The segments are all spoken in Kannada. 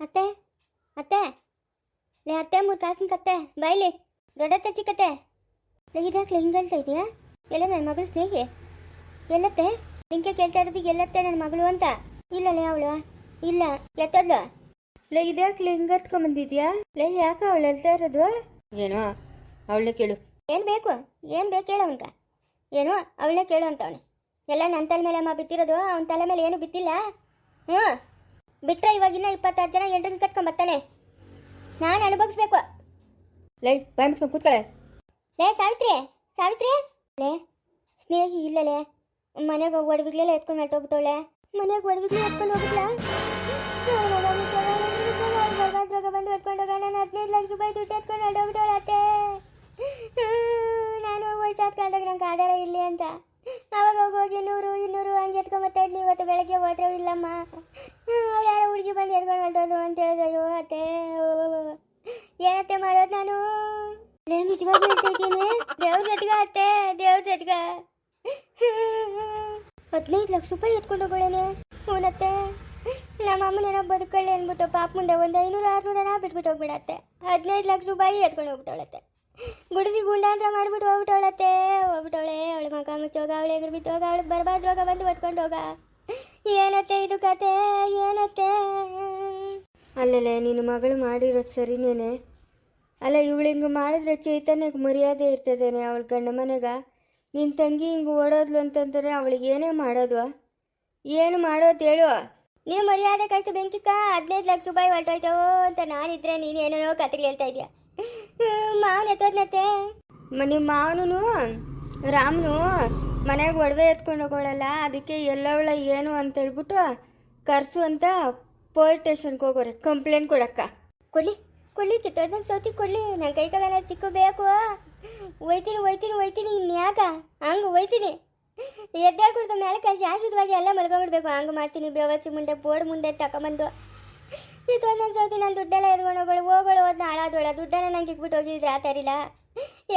ಅತ್ತೆ ಅತ್ತೆ. ಲೇ ಅತ್ತೆ ಮೂರು ತಾಸಿನ ಕತ್ತೆ ಬಾಯ್ಲಿ ದೊಡ್ಡತ್ತೆ ಚಿಕ್ಕತ್ತೆ. ಲೇ ಇದಾಕ್ಲೆ ಹಿಂಗೆ ಹೇಳ್ತಾ ಇದೆಯಾ? ಎಲ್ಲ ನನ್ನ ಮಗಳ ಸ್ನೇಹಿ. ಎಲ್ಲತ್ತೆ? ನಿಂಗೆ ಕೇಳ್ತಾ ಇರೋದು ಎಲ್ಲತ್ತೆ ನನ್ನ ಮಗಳು ಅಂತ? ಇಲ್ಲ ಲೇ ಅವಳು. ಇಲ್ಲ. ಎತ್ತದ್ಲು? ಲೇ ಇದಾಕ್ಲೆ ಹತ್ಕೊಂಬಂದಿದ್ಯಾ ಲೇ ಯಾಕೆ ಅವಳು ಹೇಳ್ತಾ ಇರೋದು? ಏನೋ ಅವಳನ್ನೇ ಕೇಳು. ಏನು ಬೇಕು? ಏನು ಬೇಕು ಹೇಳು ಅಂತ ಏನು? ಅವಳೇ ಕೇಳು ಅಂತ ಅವನು. ಎಲ್ಲ ನನ್ನ ತಲೆ ಮೇಲೆ ಅಮ್ಮ ಬಿತ್ತಿರೋದು? ಅವನ ತಲೆ ಮೇಲೆ ಏನು ಬಿತ್ತಿಲ್ಲ? ಹ್ಞೂ ಬಿಟ್ರೆ ಇವಾಗಿನ ಇಪ್ಪತ್ತಾರು ಜನ ಎಂಟ್ರಿ ಕಟ್ಕೊಂಡ್ ಬರ್ತಾನೆ. ನಾನು ಅನುಭವಿಸ್ಬೇಕು. ಲೈ ಬಾಯ್ ಮುಚ್ಕೊಂಡು ಕೂತ್ಕೊಳ್ಳೆ. ಲೇ ಸಾವಿತ್ರಿ ಸಾವಿತ್ರಿ. ಲೇ ಸ್ನೇಹಿ ಇಲ್ಲಲೇ. ಮನೆಗೆ ಒಡವಿಗ್ಲೆಲ್ಲ ಎತ್ಕೊಂಡು ಹೊರಟೋಗ್ಬಿಟ್ಟವಳೆ. ಮನೆಗೆ ಒಡವಿಗ್ಲೆ ಎತ್ಕೊಂಡು ಹೋಗ್ಬಿಟ್ಲ? ಬಂದು ಎತ್ಕೊಂಡು ನಾನು ಹದಿನೈದು ಲಕ್ಷ ರೂಪಾಯಿ ದುಡ್ಡು ಎತ್ಕೊಂಡು ಹೊಟ್ಟೋಗ್ಬಿಟ್ಟವಳೆ ಅತ್ತೆ ನಾನು ವಯಸ್ಸಾದ ಕಾಲದಾಗ ನಂಗೆ ಇಲ್ಲಿ ಅಂತ. ಅವಾಗ ಹೋಗಿ ನೂರು, ಇನ್ನೂರು, ಹಂಗೆ ಎತ್ಕೊಂಬತ್ತಾ ಇದ್ನಿ ಇವತ್ತು ಬೆಳಗ್ಗೆ ಹೋದ್ರೆ ಇಲ್ಲಮ್ಮ. ಅವಳು ಯಾರೋ ಹುಡುಗಿ ಬಂದು ಎತ್ಕೊಂಡು ಹೊರಟೋದು ಅಂತ ಹೇಳಿದ್ರು. ಅಯ್ಯೋ, ಅತ್ತೆ ಏನತ್ತೆ ಮಾಡೋದು ನಾನು? ನಿಜವಾಗ್ಲೂ ಹೇಳ್ತಾ ಇದ್ದೀನಿ. ದೇವ್ರ ಜೊತೆಗ, ಅತ್ತೆ? ದೇವ್ರ ಜೊತೆಗ? ಹದಿನೈದು ಲಕ್ಷ ರೂಪಾಯಿ ಎತ್ಕೊಂಡು ಹೋಗೋಳೇನೆ. ಹ್ಞೂನತ್ತೆ ನಮ್ಮ ಅಮ್ಮನೇನೋ ಬದುಕಳ್ಳಿ ಅಂದ್ಬಿಟ್ಟು ಪಾಪ ಮುಂದೆ ಒಂದು ಐನೂರು, ಆರುನೂರನ ಬಿಟ್ಬಿಟ್ಟು ಹೋಗ್ಬಿಡತ್ತೆ. ಹದಿನೈದು ಲಕ್ಷ ರೂಪಾಯಿ ಎತ್ಕೊಂಡು ಹೋಗ್ಬಿಟ್ಟವಳತ್ತೆ. ಗುಡಿಸಿ ಗುಂಡಾಂತರ ಮಾಡ್ಬಿಟ್ಟು ಹೋಗ್ಬಿಟ್ಟವಳತ್ತೆ. ಹೋಗ್ಬಿಟ್ಟವಳೆ, ಅವಳು ಮಗ ಮುಚ್ಚೋಗ, ಅವಳು ಎದುರು ಬಿತ್ತೋಗ ಅವಳು ಬರಬಾರ್ದು ರೋಗ ಬಂದು ಹೊತ್ಕೊಂಡು ಹೋಗ. ಏನತ್ತೆ ಇದು ಕತೆ? ಏನತ್ತೆ? ಅಲ್ಲಲ್ಲೇ ನಿನ್ನ ಮಗಳು ಮಾಡಿರೋದು ಸರಿನೇನೆ? ಅಲ್ಲ, ಇವಳು ಹಿಂಗೆ ಮಾಡಿದ್ರೆ ಚೈತನ್ಯಕ್ಕೆ ಮರ್ಯಾದೆ ಇರ್ತದೇನೆ ಅವಳ ಗಂಡ ಮನೆಗ? ನಿನ್ನ ತಂಗಿ ಹಿಂಗೆ ಓಡೋದ್ಲು ಅಂತಂದರೆ ಅವಳಿಗೆ ಏನೇ ಮಾಡೋದು? ಏನು ಮಾಡೋದು ಹೇಳು. ನೀವು ಮರ್ಯಾದೆ ಕಷ್ಟ ಬೆಂಕಿಕ್ಕ. ಹದಿನೈದು ಲಕ್ಷ ರೂಪಾಯಿ ಹೊರಟೋಯ್ತು ಅಂತ ನಾನಿದ್ರೆ ನೀನು ಏನೇನೋ ಕತೆಗೆ ಹೇಳ್ತಾ ಇದೀಯ. ಮಾವನ ಎತ್ತೋದ್ನತ್ತೆ ನಿಮ್ಮ ಮಾವನು ರಾಮನು ಮನೆಗೆ ಒಡವೆ ಎತ್ಕೊಂಡು ಹೋಗೋಳಲ್ಲ, ಅದಕ್ಕೆ ಎಲ್ಲವಳ ಏನು ಅಂತ ಹೇಳ್ಬಿಟ್ಟು ಕರ್ಸು ಅಂತ ಪೊಲೀಸ್ ಸ್ಟೇಷನ್ಗೆ ಹೋಗೋರೆ, ಕಂಪ್ಲೇಂಟ್ ಕೊಡಕ್ಕ. ಕೊಡ್ಲಿ ಕೊಡ್ಲಿ ಕಿತ್ತೋದನ್ನ ಸೌತಿ ಕೊಡ್ಲಿ ನನ್ನ ಕೈ ಕಗನ ಸಿಕ್ಕು ಬೇಕು. ಒಯ್ತೀನಿ ಒಯ್ತೀನಿ ಒಯ್ತೀನಿ ಇನ್ಯಾಕ ಹಂಗೆ ಒಯ್ತೀನಿ ಎದ್ದಾಡ್ಕೊಡ್ತ ಮೇಲೆ ಶಾಶ್ವತವಾಗಿ ಎಲ್ಲ ಮಲ್ಕೊಂಡ್ಬಿಡ್ಬೇಕು ಹಂಗೆ ಮಾಡ್ತೀನಿ ಬೇವಸಿ ಮುಂದೆ ಬೋರ್ಡ್ ಮುಂದೆ ತಗೊಂಬಂದು ಕಿತ್ತೋದನ್ನ ಸೌತಿ ನಾನು ದುಡ್ಡೆಲ್ಲ ಎದ್ಕೊಂಡು ಹೋಗೋಳು ಹೋಗೋಳು ಹೋದ್ನ ಹಾಳಾದೋಳ ದುಡ್ಡನ್ನ ನಂಗೆ ಇಕ್ಬಿಟ್ಟು ಹೋಗಿದ್ರೆ ಆ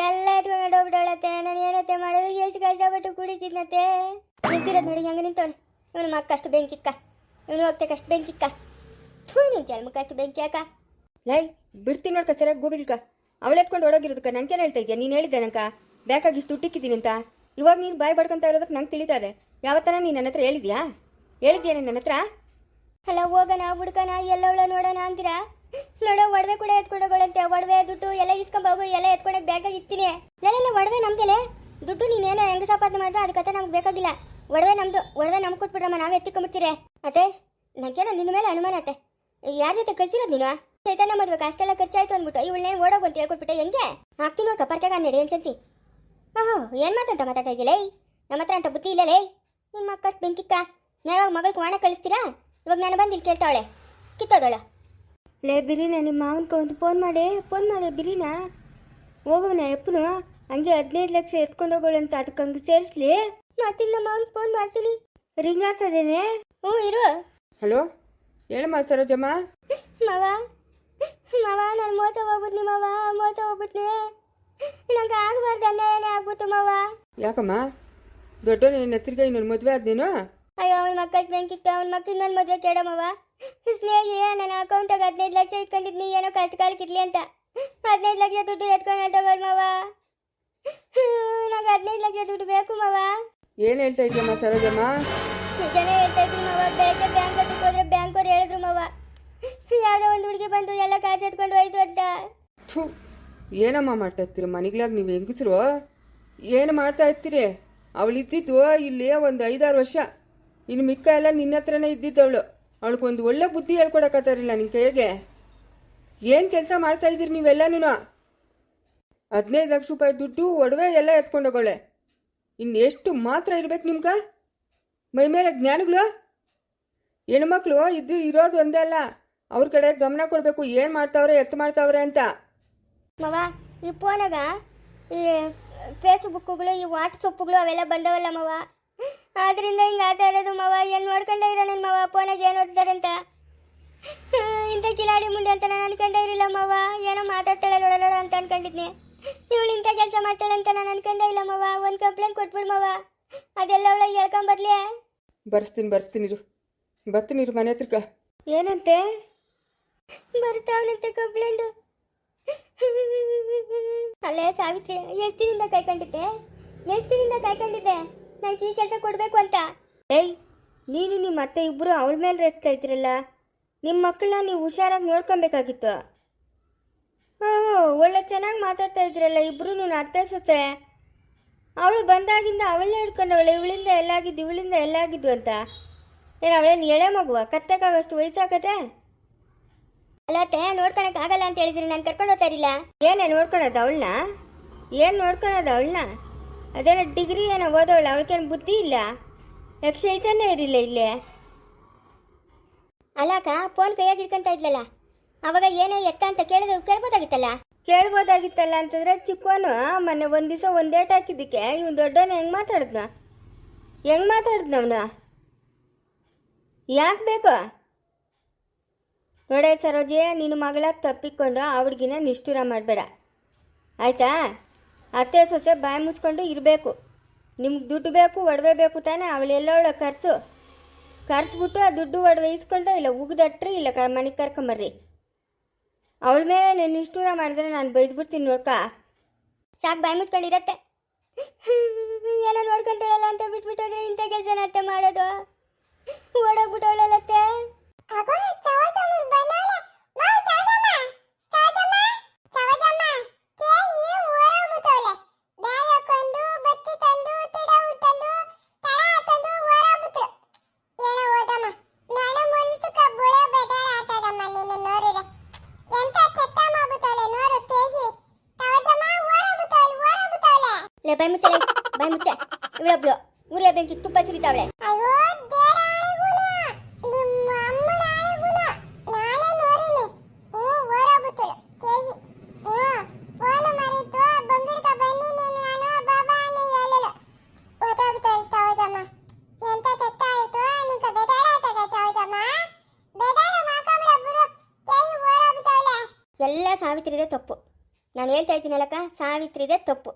ಎಲ್ಲ ಎತ್ಕೊಂಡು ಹೋಗ್ಬಿಡೋಳತ್ತೆ ನಾನು ಏನತ್ತೆ ಮಾಡೋದು? ಎಷ್ಟು ಕಷ್ಟಪಟ್ಟು ಕುಡಿತಿದ್ನತ್ತೆ? ನಿಂತಿರೋದು ನೋಡಿ, ಹಂಗೆ ನಿಂತವನು? ಇವನು ಮಕ್ಕಷ್ಟು ಬೆಂಕಿಕ್ಕ. ಇವನು ಹೋಗ್ತೆ ಕಷ್ಟ ಬೆಂಕಿಕ್ಕ. ಥೂ, ನೀನು ಜನ್ಮಕ್ಕಷ್ಟು ಬೆಂಕಿ ಅಕ್ಕ ಲೈ, ಬಿಡ್ತೀನಿ ನೋಡ್ಕ, ಸರಿಯಾಗಿ ಗೋಬಿಲ್ಕ. ಅವಳು ಎತ್ಕೊಂಡು ಹೊಡೋಗಿರೋದಕ್ಕ ನಂಗೇನು ಹೇಳ್ತಾ ಇದೆಯಾ? ನೀನು ಹೇಳಿದ್ದೆ ನಂಕ ಬೇಕಾಗಿ ಇಷ್ಟು ಇವಾಗ ನೀನು ಬಾಯ್ ಬಡ್ಕೊಂತ ಇರೋದಕ್ಕೆ ನಂಗೆ ತಿಳಿತಾ ಇದೆ. ಯಾವತ್ತನ ನೀನು ನನ್ನ ಹತ್ರ ಹೇಳಿದ್ಯಾ? ಹೇಳಿದ್ಯಾ ನನ್ನ ಹತ್ರ? ಅಲ್ಲ ಹೋಗೋಣ ಹುಡ್ಕನ ಎಲ್ಲವಳ ನೋಡೋಣ ಅಂತೀರಾ? ನೋಡೋ, ಒಡವೆ ಕೂಡ ಎತ್ಕೊಂಡೋಗಳಂತೆ, ಒಡವೆ, ದುಡ್ಡು ಎಲ್ಲ ಇಸ್ಕೊಂಬೋಗು ಎಲ್ಲ ಎತ್ಕೊಂಡೋಗಿ ಬ್ಯಾಗಾಗಿ ಇರ್ತೀನಿ ಇಲ್ಲ ಒಡವೆ ನಮ್ಗೆಲೆ ದುಡ್ಡು ನೀನೇನೋ ಹೆಂಗ ಸಂಪಾದನೆ ಮಾಡಿದ್ರೆ ಅದಕ್ಕಂತ ನಮ್ಗೆ ಬೇಕಾಗಿಲ್ಲ. ಒಡವೆ ನಮ್ದು, ಒಡವೆ ನಮ್ಗೆ ಕೊಟ್ಬಿಡ್ರಮ್ಮ, ನಾವೇ ಎತ್ತಿಕೊಂಬಿಡ್ತೀರಿ ಅತ್ತೆ ನನಗೇನೋ ನಿನ್ನ ಮೇಲೆ ಅನುಮಾನ ಅತ್ತೆ. ಯಾರ ಜೊತೆ ಕಳ್ಸಿರೋದು ನೀನು? ಚೈತನ್ಯ ಮದ್ವೆಗೆ ಅಷ್ಟೆಲ್ಲ ಖರ್ಚಾಯ್ತು ಅಂದ್ಬಿಟ್ಟು ಇವಳನ್ನೇ ಓಡೋಗು ಅಂತ ಹೇಳ್ಕೊಟ್ಬಿಟ್ಟೆ. ಹೆಂಗೆ? ಹಾಕ್ತೀನಿ ನೋಡ್ಕ, ಪರ್ಕಾಗ ನಡಿ ಅನ್ಸನ್ಸಿ ಸನ್ಸಿ? ಓಹೋ, ಏನು ಮಾತಂತ ಮಾತಾಡ್ತಾ ಇದೆಯಲ್ಲ? ನಮ್ಮ ಹತ್ರ ಅಂತ ಬುದ್ಧಿ ಇಲ್ಲಲೇ ನಿಮ್ಮ ಅಕ್ಕಷ್ಟು ಬೆಂಕಿಕ್ಕ ಯಾವಾಗ ಮಗಳಿಗೆ ವಾಣ ಕಳಿಸ್ತೀರಾ? ಇವಾಗ ನಾನು ಬಂದು ಇಲ್ಲಿ ಕೇಳ್ತಾವಳೆ ಕಿತ್ತೋದಳ. ಲೇ ಬಿರಿನ ನಿಮ್ಮ ಮಾವನ್ಕ ಒಂದು ಫೋನ್ ಮಾಡಿ ಫೋನ್ ಮಾಡಿ ಬಿರಿನ? ಹೋಗೋಣ ಎಪ್ಪನು ಹಂಗೆ ಹದಿನೈದು ಲಕ್ಷ ಎತ್ಕೊಂಡು ಹೋಗೋಳು ಅಂತ ಅದಕ್ಕೆ ಹಂಗೆ ಸೇರಿಸ್ಲಿ. ಮಾಡ್ತೀನಿ ನಮ್ಮ ಅವ್ನಿಗೆ ಫೋನ್ ಮಾಡ್ತೀನಿ. ರಿಂಗ್ ಹಾಕ್ಸೋದೇನೆ ಹ್ಞೂ ಇರು. ಹಲೋ? ಹೇಳಮ್ಮ ಸರೋಜಮ್ಮ. ಮಾವ. ಮಾವ ನಾನು ಮೋಸ ಹೋಗ್ಬಿಟ್ನಿ ಮಾವ ಮೋಸ ಹೋಗ್ಬಿಟ್ನಿ. ನಂಗೆ ಆಗಬಾರ್ದು ಏನೇ ಆಗ್ಬಿಟ್ಟು ಮಾವ. ಯಾಕಮ್ಮ? ದೊಡ್ಡ ನಿನ್ನ ಹತ್ರಿಗೆ ಇನ್ನೊಂದು ಮದುವೆ ಆದ್ನೇನು? ಅಯ್ಯೋ ಅವನ ಮಕ್ಕಳ ಬೆಂಕಿಕ್ಕ ಅವನ ಮಕ್ಕಳ ನನ್ನ ಮದುವೆ ಕೇಳಮ್ಮವ ಸ್ನೇಹಿ ನನ್ನ ಅಕೌಂಟಾಗ ಹದಿನೈದು ಲಕ್ಷ ಇಟ್ಕೊಂಡಿದ್ನಿ ಏನೋ ಕಷ್ಟ ಕಾಲಕ್ಕಿರ್ಲಿ ಅಂತ. ಹದಿನೈದು ಲಕ್ಷ ದುಡ್ಡು ಎತ್ಕೊಂಡು ಹೊಟ್ಟೋಗೋಳು ಮಾವ ನಂಗೆ ಹದಿನೈದು ಲಕ್ಷ ದುಡ್ಡು ಬೇಕು ಮಾವ ಏನು ಹೇಳ್ತಾ ಇದ್ದೀಯಮ್ಮ ಸರೋಜಮ್ಮ? ನಿಜನೇ ಹೇಳ್ತಾ ಇದ್ದೀನಿ ಮಾವ ಬೆಳಗ್ಗೆ ಬ್ಯಾಂಕ್ ಹತ್ರಕ್ಕೆ ಹೋದ್ರೆ ಬ್ಯಾಂಕ್ ಅವ್ರು ಹೇಳಿದ್ರು ಮಾವ ಯಾವುದೋ ಒಂದು ಹುಡುಗಿ ಬಂದು ಎಲ್ಲ ಕಾಸು ಎತ್ಕೊಂಡು ಹೋಯ್ತು ಅಂತ. ಥೂ ಏನಮ್ಮ ಮಾಡ್ತಾ ಇರ್ತೀರಿ? ಮನೆಗ್ಲಾಗ ನೀವು ಹೆಂಗಸರು? ಏನು ಮಾಡ್ತಾ ಇರ್ತೀರಿ? ಅವಳು ಇದ್ದಿದ್ದು ಇಲ್ಲಿ ಒಂದು ಐದಾರು ವರ್ಷ. ಇನ್ನು ಮಿಕ್ಕ ಎಲ್ಲ ನಿನ್ನ ಹತ್ರನೇ ಇದ್ದಿದ್ದವಳು. ಅವಳಿಗೊಂದು ಒಳ್ಳೆ ಬುದ್ಧಿ ಹೇಳ್ಕೊಡಕತ್ತಾರಿಲ್ಲ ನಿನ್ನ ಕೈಗೆ. ಏನು ಕೆಲಸ ಮಾಡ್ತಾ ಇದ್ದೀರಿ ನೀವೆಲ್ಲನೂ ಹದಿನೈದು ಲಕ್ಷ ರೂಪಾಯಿ ದುಡ್ಡು ಒಡವೆ ಎಲ್ಲ ಎತ್ಕೊಂಡೋಗೋಳೆ ಇನ್ನು ಎಷ್ಟು ಮಾತ್ರ ಇರ್ಬೇಕು ನಿಮ್ಗೆ? ಮೈ ಮೇಲೆ ಜ್ಞಾನಗಳು? ಹೆಣ್ಮಕ್ಳು ಇದ್ದು ಇರೋದು ಒಂದೇ ಅಲ್ಲ. ಅವ್ರ ಕಡೆ ಗಮನ ಕೊಡಬೇಕು, ಏನು ಮಾಡ್ತಾವ್ರೆ, ಎತ್ತು ಮಾಡ್ತಾವ್ರೆ ಅಂತ. ಮಾವ, ಈ ಫೋನಾಗ ಈ ಫೇಸ್ಬುಕ್ಗಳು ಈ ವಾಟ್ಸಪ್ಗಳು ಅವೆಲ್ಲ ಬಂದವಲ್ಲ ಮಾವ? ಆದ್ರಿಂದ ಹಿಂಗೆ ಆತ ಇರೋದು ಮಾವ ಏನು ನೋಡ್ಕೊಂಡೇ ಇರೋ ನನ್ನ ಮಾವ? ಫೋನಾಗ ಏನು ಓದ್ತಾರಂತ ಇಂಥ ಕಿಲಾಡಿ ಮುಂದೆ ಅಂತ ನಾನು ಅನ್ಕೊಂಡೇ ಇರಲಿಲ್ಲ ಮಾವ. ಏನೋ ಮಾತಾಡ್ತಾಳೆ ನೋಡೋಣ ಅಂತ ಅನ್ಕೊಂಡಿದ್ನಿ. ಇವಳು ಇಂಥ ಕೆಲಸ ಮಾಡ್ತಾಳೆ ಅಂತ ನಾನು ಅನ್ಕೊಂಡೇ ಇಲ್ಲ ಮಾವ. ಒಂದು ಕಂಪ್ಲೇಂಟ್ ಕೊಟ್ಬಿಡು ಮಾವ. ಅದೆಲ್ಲ ಅವಳ ಹೇಳ್ಕೊಂಬರ್ಲಿ ಬರ್ಸ್ತೀನಿ ಬರ್ಸ್ತೀನಿ ಇರು. ಬರ್ತೀನಿ ಇರು ಮನೆ ಹತ್ರಕ್ಕ. ಏನಂತೆ? ಬರ್ತಾವನಂತೆ ಕಂಪ್ಲೇಂಟು ಅಲ್ಲೇ ಸಾವಿತ್ರಿ ಎಷ್ಟು ಕೈಕೊಂಡಿದ್ದೆ ಕಾಯ್ಕೊಂಡಿದ್ದೆ? ಕೈಕೊಂಡಿದ್ದೆ ದಿನದಿಂದ ಕಾಯ್ಕೊಂಡಿದ್ದೆ? ನಂಗೆ ಈ ಕೆಲಸ ಕೊಡಬೇಕು ಅಂತ. ಏಯ್ ನೀನು ನಿಮ್ಮ ಅತ್ತೆ ಇಬ್ಬರು ಅವಳ ಮೇಲೆ ರೇಗ್ತಾ ಇದ್ರಲ್ಲ ನಿಮ್ಮ ಮಕ್ಕಳನ್ನ ನೀವು ಹುಷಾರಾಗಿ ನೋಡ್ಕೊಬೇಕಾಗಿತ್ತು. ಹಾಂ ಒಳ್ಳೆ ಚೆನ್ನಾಗಿ ಮಾತಾಡ್ತಾ ಇದ್ರಲ್ಲ ಇಬ್ಬರು ಅತ್ತೆ ಸೊಸೆ. ಅವಳು ಬಂದಾಗಿಂದ ಅವಳನ್ನೇ ಹಿಡ್ಕೊಂಡವಳೆ ಇವಳಿಂದ ಎಲ್ಲಾಗಿದ್ದು ಇವಳಿಂದ ಎಲ್ಲಾಗಿದ್ದು ಅಂತ. ಏನು ಅವಳೇನು ಎಳೆ ಮಗುವ ಕತ್ತಕ್ಕಾಗಷ್ಟು ವಯಸ್ಸಾಗತ್ತೆ ಅಲ್ಲತ್ತೆ ನೋಡ್ಕೊಳಕ್ ಆಗಲ್ಲ ಅಂತ ಹೇಳಿದ್ರಿ ನಾನು ಕರ್ಕೊಂಡು ಹೋಗ್ತಾ ಇರಲಿಲ್ಲ. ಏನೇ ನೋಡ್ಕೊಳೋದು ಅವಳನ್ನ ಏನು ನೋಡ್ಕೊಳೋದು ಅವಳನ್ನ ಅದೇನೋ ಡಿಗ್ರಿ ಏನೋ ಓದೋಳು, ಅವಳಿಗೇನು ಬುದ್ಧಿ ಇಲ್ಲ? ಯಕ್ಷ ಐತಾನೆ ಇರಲಿಲ್ಲ ಇಲ್ಲೇ. ಅಲ್ಲಕ್ಕ ಫೋನ್ ಕೈಯಾಗಿ ಇಟ್ಕೊಂತ ಇದ್ಲಲ್ಲ? ಅವಾಗ ಏನೇ ಎತ್ತ ಅಂತ ಕೇಳಿದ ಕೇಳ್ಬೋದಾಗಿತ್ತಲ್ಲ? ಕೇಳ್ಬೋದಾಗಿತ್ತಲ್ಲ ಅಂತಂದ್ರೆ ಚಿಕ್ಕವನು ಮೊನ್ನೆ ಒಂದು ದಿವಸ ಒಂದು ಏಟ್ ಹಾಕಿದ್ದಕ್ಕೆ, ಇವನು ದೊಡ್ಡವನು ಹೆಂಗೆ ಮಾತಾಡಿದ್ನ? ಹೆಂಗೆ ಮಾತಾಡಿದ್ನ ಅವನು? ಯಾಕೆ ಬೇಕು? ನೋಡೇ ಸರೋಜಿ ನಿನ್ನ ಮಗಳಾಗಿ ತಪ್ಪಿಕೊಂಡು ಆ ನಿಷ್ಠುರ ಮಾಡಬೇಡ. ಆಯ್ತಾ? ಅತ್ತೆ ಸೊಸೆ ಬಾಯಿ ಮುಚ್ಕೊಂಡು ಇರಬೇಕು. ನಿಮ್ಗೆ ದುಡ್ಡು ಬೇಕು, ಒಡವೆ ಬೇಕು ತಾನೇ ಅವಳು ಕರ್ಸು. ಕರ್ಸ್ಬಿಟ್ಟು ಆ ದುಡ್ಡು ಒಡವೆ ಇಸ್ಕೊಂಡು ಇಲ್ಲ ಉಗ್ದಟ್ರಿ ಇಲ್ಲ ಕ ಮನೆಗೆ ಕರ್ಕೊಂಬರ್ರಿ. ಅವಳ ಮೇಲೆ ನೀನು ನಿಷ್ಠೂರ ಮಾಡಿದ್ರೆ ನಾನು ಬೈದ್ಬಿಡ್ತೀನಿ ನೋಡ್ಕ. ಸಾಕು ಬಾಯಿ ಮುಚ್ಕೊಂಡಿರತ್ತೆ. ಏನೋ ನೋಡ್ಕೊಂತಾಳಲ್ಲ ಅಂತ ಬಿಟ್ಬಿಟ್ಟೋದ್ರೆ ಇಂಥ ಕೆಲಸನ ಅತ್ತೆ ಮಾಡೋದು? ಓಡೋಗ್ಬಿಟ್ಟವಳಲ್ಲತ್ತೆ? ಬಾಯಿ ಮುಚ್ಚಲೆ ಬಾಯಿ ಮುಚ್ಚ ಇವಳೊಬ್ಳು ಉರಿಯ ಬೆಂಕಿ ತುಪ್ಪ ಸುರಿತಾವಳೆ ಎಲ್ಲ ಸಾವಿತ್ರಿದೆ ತಪ್ಪು. ನಾನು ಹೇಳ್ತಾ ಇದ್ದೀನಲ್ಲಕ್ಕ ಸಾವಿತ್ರಿದೆ ತಪ್ಪು.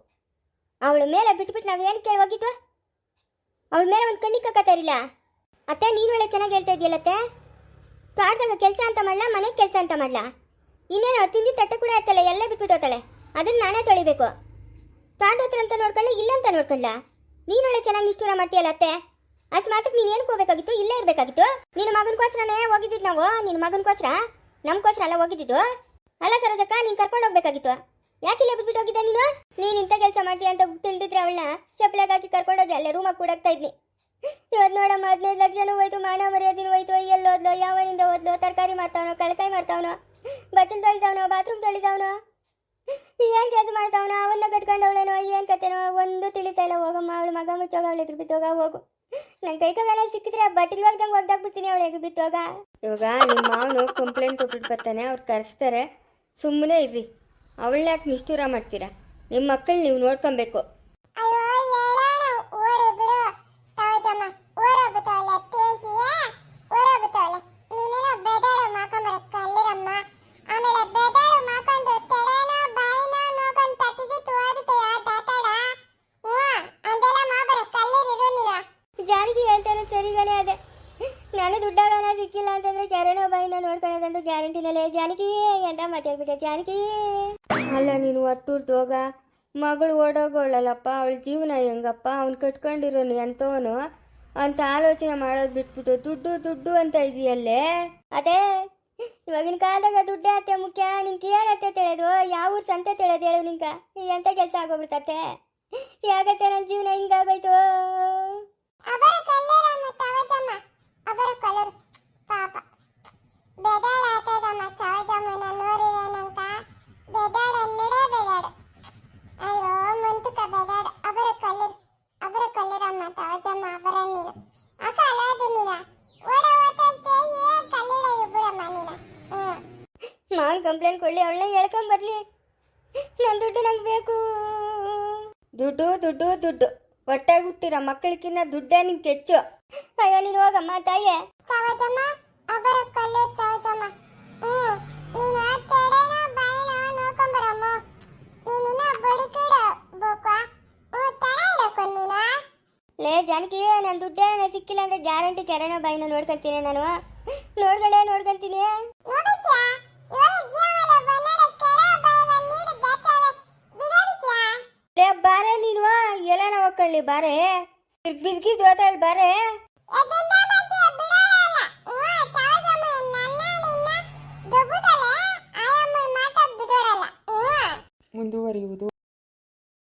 ಅವಳ ಮೇಲೆ ಬಿಟ್ಬಿಟ್ಟು ನಾವು ಏನು ಕೇಳಿ ಅವಳ ಮೇಲೆ ಒಂದು ಕಣ್ಣಿಗೆ ಕಕ್ಕತ್ತಾ ಇರಲಿಲ್ಲ. ಅತ್ತೆ, ನೀನು ಒಳ್ಳೆ ಚೆನ್ನಾಗಿ ಹೇಳ್ತಾ ಇದೆಯಲ್ಲತ್ತೆ ತೋಟದಾಗ ಕೆಲಸ ಅಂತ ಮಾಡ್ಲಾ ಮನೆ ಕೆಲಸ ಅಂತ ಮಾಡ್ಲಾ? ಇನ್ನೇನು ತಿಂದಿ ತಟ್ಟೆ ಕೂಡ ಆಯ್ತಲ್ಲ, ಎಲ್ಲ ಬಿಟ್ಬಿಟ್ಟು ಹೋಗ್ತಾಳೆ. ಅದನ್ನ ನಾನೇ ತೊಳಿಬೇಕು. ತೋಟದ ಹತ್ರ ಅಂತ ನೋಡ್ಕೊಳ್ಳಿ ಇಲ್ಲ ಅಂತ ನೋಡ್ಕೊಳ್ಳ ನೀನು ಒಳ್ಳೆ ಚೆನ್ನಾಗಿ ನಿಷ್ಠೂರ ಮಾಡ್ತೀಯಲ್ಲ ಅತ್ತೆ. ಅಷ್ಟು ಮಾತ್ರ ನೀನು ಏನಕ್ಕೆ ಹೋಗ್ಬೇಕಾಗಿತ್ತು ಇಲ್ಲೇ ಇರಬೇಕಾಗಿತ್ತು. ನಿನ್ನ ಮಗನಗೋಸ್ಕರನೇ ಹೋಗಿದ್ದಿದ್ದು ನಾವು? ನಿನ್ನ ಮಗನಗೋಸ್ಕರ? ನಮಗೋಸ್ಕರ ಅಲ್ಲ ಹೋಗಿದ್ದಿದ್ದು? ಅಲ್ಲ ಸರೋಜಕ್ಕ, ನೀನು ಕರ್ಕೊಂಡು ಹೋಗ್ಬೇಕಾಗಿತ್ತು. ಯಾಕಿಲ್ಲ ಬಿಟ್ಬಿಟ್ಟು ಹೋಗಿದ್ದೆ ನೀನು? ನೀನು ಇಂಥ ಕೆಲಸ ಮಾಡ್ತೀಯ ಅಂತ ತಿಳಿದಿದ್ರೆ ಅವಳನ್ನ ಚಪ್ಪಲಾಗ ಹಾಕಿ ಕರ್ಕೊಂಡೋಗಿ ಅಲ್ಲೇ ರೂಮಾಗಿ ಕೂಡಾಕ್ತಾ ಇದ್ನಿ. ಇವತ್ತು ನೋಡಮ್ಮ ಹದಿನೈದು ಲಕ್ಷನೂ ಹೋಯ್ತು, ಮಾನ ಮರ್ಯಾದಿನ ಹೋಯ್ತು, ಎಲ್ಲಿ ಓದ್ಲು, ಯಾವನಿಂದ ಓದ್ಲು, ತರಕಾರಿ ಮಾರ್ತಾವನೋ, ಕಳಕಾಯಿ ಮಾರ್ತಾವನೋ, ಬಚ್ಚಲ್ ತೊಳಿತಾವನೋ ಬಾತ್ರೂಮ್ ತೊಳಿತಾವನೋ, ಏನ್ ಕೆಲಸ ಮಾಡ್ತಾವನೋ, ಅವನ್ನ ಕಟ್ಕೊಂಡವಳೇನೋ ಏನ್ ಕತೆನೋ, ಒಂದು ತಿಳಿತಾ ಇಲ್ಲ. ಹೋಗಮ್ಮ, ಅವಳು ಮಗ ಮುಚ್ಚೋಗ, ಅವಳು ಎದುರು ಬಿತ್ತೋಗ ಹೋಗು. ನನ್ನ ಕೈ ಸಿಕ್ಕಿದ್ರೆ ಬಟ್ಟಿಲ್ ಹೋಗ್ದಂಗೆ ಒಗ್ದಾಕ್ಬಿಡ್ತೀನಿ ಅವಳು ಎದುರು ಬಿತ್ತೋಗ ಇವಾಗ ನಿಮ್ಮ ಮಾವನು ಕಂಪ್ಲೇಂಟ್ ಕೊಟ್ಬಿಟ್ಟು ಬರ್ತಾನೆ, ಅವ್ರು ಕರೆಸ್ತಾರೆ. ಸುಮ್ಮನೆ ಇರ್ರಿ. ಅವಳನ್ನ ಯಾಕೆ ನಿಷ್ಠೂರ ಮಾಡ್ತೀರಾ? ನಿಮ್ಮ ಮಕ್ಕಳು ನೀವು ನೋಡ್ಕೊಬೇಕು ಜಾನಕಿ ಹೇಳ್ತಾರೆ ಸರಿಗಾನೆ ಅದೇ ನಾನು ದುಡ್ಡಾಗನ ಸಿಕ್ಕಿಲ್ಲ ಅಂತಂದ್ರೆ ಬಾಯಿನ ನೋಡ್ಕೊಳ್ಳೋದಂತ ಗ್ಯಾರಂಟಿನಲ್ಲೇ ಜಾನಕಿ ಅಂತ ಮಾತಾಡ್ಬಿಟ್ಟೆ ಜಾನಕಿ? ಅಲ್ಲ ನೀನು ಒಟ್ಟೂರ್ದು ಹೋಗ. ಮಗಳು ಓಡೋಗೋಳಲ್ಲಪ್ಪ ಅವಳ ಜೀವನ ಹೆಂಗಪ್ಪ? ಅವ್ನು ಕಟ್ಕೊಂಡಿರೋನು ಎಂತವನು ಅಂತ ಆಲೋಚನೆ ಮಾಡೋದು ಬಿಟ್ಬಿಟ್ಟು ದುಡ್ಡು ದುಡ್ಡು ಅಂತ ಇದೆಯಲ್ಲೇ? ಅದೇ ಇವಾಗಿನ ಕಾಲದಾಗ ದುಡ್ಡೇ ಅತ್ತೆ ಮುಖ್ಯ. ನಿಂಗೆ ಅತ್ತೆ ತಿಳಿಯೋದು ಯಾವ ಊರ್ ಸಂತೆ ತಿಳಿಯೋದು ಹೇಳು ನಿಂಕ ಎಂತ ಕೆಲಸ ಆಗೋಗ್ಬಿಡ್ತತ್ತೆ? ಯಾಕತ್ತೆ ನನ್ನ ಜೀವನ ಹಿಂಗಾಗೋಯ್ತು? ಅಬರ ಕಲರ್ ಪಾಪ. ಬೆದಾಡ ಆತದಮ್ಮ ಚವಜಮ್ಮನ ನೋಡಿರೇನಂತ? ಬೆದಾಡ ನಡೆ ಬೆದಾಡ. ಅಯ್ಯೋ ಮುಂತಕ ಬೆದಾಡ. ಅವರ ಅಬರ ಕಲ್ಲರಮ್ಮ ತವಜಮ್ಮ ಅಬರ ನೀನು ಅಕ ಅಲಾದ ನೀನ ಓಡ ಓಟಂತೆ ಏ ಕಲ್ಲಿಡ ಇಬ್ಬರಮ್ಮ ನೀನ. ಮಾವನ್ ಕಂಪ್ಲೇಂಟ್ ಕೊಡ್ಲಿ ಅವಳನ್ನ ಹೇಳ್ಕೊಂಡ್ ಬರ್ಲಿ. ನನ್ನ ದುಡ್ಡು ನಂಗೆ ಬೇಕು. ದುಡ್ಡು ದುಡ್ಡು ದುಡ್ಡು. ಹೊಟ್ಟೆಗೆ ಹುಟ್ಟಿರೋ ಮಕ್ಕಳಿಗಿನ್ನ ದುಡ್ಡೇ ನಿಂಗೆ ಹೆಚ್ಚು ಅಯ್ಯೋ ನೀನು ಹೋಗಮ್ಮ ತಾಯೇ. ಅವರ ಕಲ್ಲು ಚೌಚಮ್ಮ. ಹ್ಮ್ ನೀನು ತೆಡೆನ ಬಾಯಿನ ನೋಡ್ಕೊಂಬರಮ್ಮ ನೀನಿನ್ನ ಬದುಕಿಡಬೇಕು ಹ್ಞೂ ತಡ ಇಡಕ್ಕು ನೀನು. ಲೇ ಜಾನಕಿ ನನ್ನ ದುಡ್ಡೇನ ಸಿಕ್ಕಿಲ್ಲ ಅಂದ್ರೆ ಗ್ಯಾರಂಟಿ ಕೆರೆನ ಬಾಯಿನ ನೋಡ್ಕೊಂತೀನಿ ನಾನು. ನೋಡ್ಕೊಂಡೆ ನೋಡ್ಕೊಂತೀನಿ. ಬಾರೆ ನೀನು ಎಲ್ಲ ನಾವು ಕಳ್ಳಿ ಬಾರೆ ಬಿದ್ಗಿದ್ ಓದಾಳ್ ಬಾರೆ. ಮುಂದುವರಿಯುವುದು.